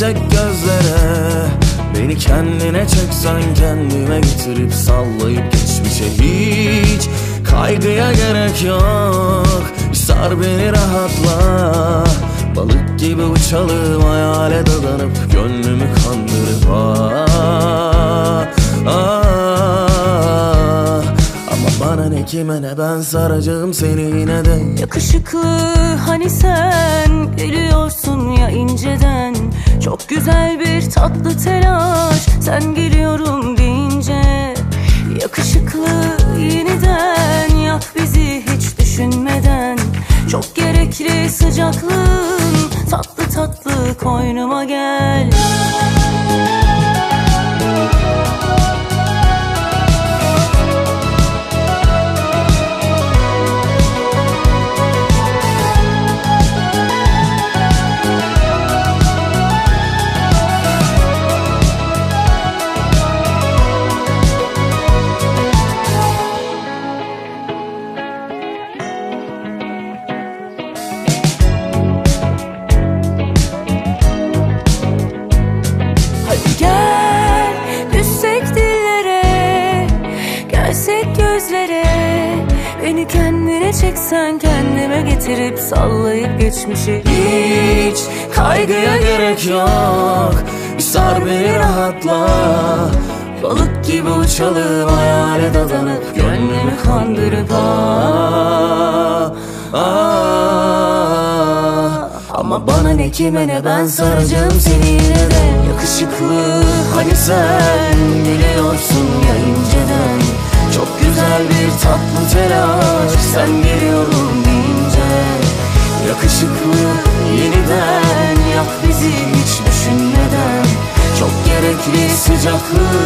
gelsek gözlere. Beni kendine çeksen kendime getirip sallayıp geçmişe hiç Kaygıya gerek yok. Sar beni rahatla. Balık gibi uçalım hayale dadanıp Gönlümü kandırıp ah, ah. Ama bana ne kime ne ben saracağım seni yine de. Yakışıklı hani Çok güzel bir tatlı telaş. Sen geliyorum deyince Yakışıklı yeniden yak bizi hiç düşünmeden. Çok gerekli sıcaklığın tatlı tatlı koynuma gel Gözlere. Beni kendine çeksen kendime getirip sallayıp geçmişi. Hiç kaygıya gerek yok. Bir sar beni rahatla. Balık gibi uçalım hayale dadanıp Gönlümü kandırıp ah, ah. Ama bana ne kime ne ben saracağım seni yine de. Yakışıklı hani sen biliyorsun sen geliyorum deyince Yakışıklı yeniden yak bizi hiç düşünmeden. Çok gerekli sıcaklığın